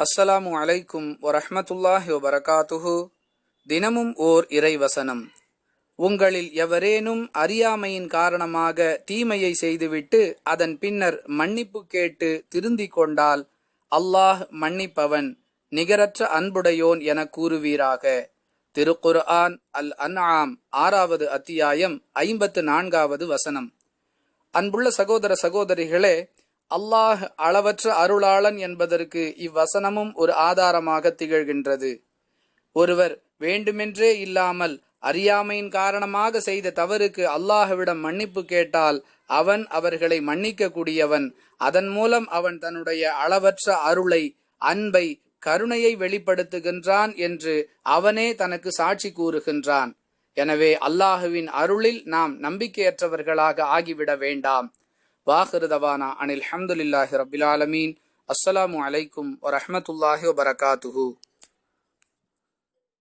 அஸ்ஸலாமு அலைக்கும் வரஹமத்துல்லாஹி வபரகாத்துஹு. தினமும் ஓர் இறைவசனம். உங்களில் எவரேனும் அறியாமையின் காரணமாக தீமையை செய்துவிட்டு அதன் பின்னர் மன்னிப்பு கேட்டு திருந்திக் கொண்டால் அல்லாஹ் மன்னிப்பவன் நிகரற்ற அன்புடையோன் என கூறுவீராக. திருக்குர்ஆன் அல் அன்ஆம் ஆறாவது அத்தியாயம் ஐம்பத்து நான்காவது வசனம். அன்புள்ள சகோதர சகோதரிகளே அல்லாஹ் அளவற்ற அருளாளன் என்பதற்கு இவ்வசனமும் ஒரு ஆதாரமாக திகழ்கின்றது. ஒருவர் வேண்டுமென்றே இல்லாமல் அறியாமையின் காரணமாக செய்த தவறுக்கு அல்லாஹ்விடம் மன்னிப்பு கேட்டால் அவன் அவர்களை மன்னிக்க கூடியவன் அதன் மூலம் அவன் தன்னுடைய அளவற்ற அருளை அன்பை கருணையை வெளிப்படுத்துகின்றான் என்று அவனே தனக்கு சாட்சி கூறுகின்றான். எனவே அல்லாஹுவின் அருளில் நாம் நம்பிக்கையற்றவர்களாக ஆகிவிட வேண்டாம். வாஹிருதவானா அனில் ஹம்துலில்லாஹி ரபில் ஆலமீன் அஸ்ஸலாமு அலைக்கும் வரஹ்மத்துல்லாஹி வபரகாத்துஹு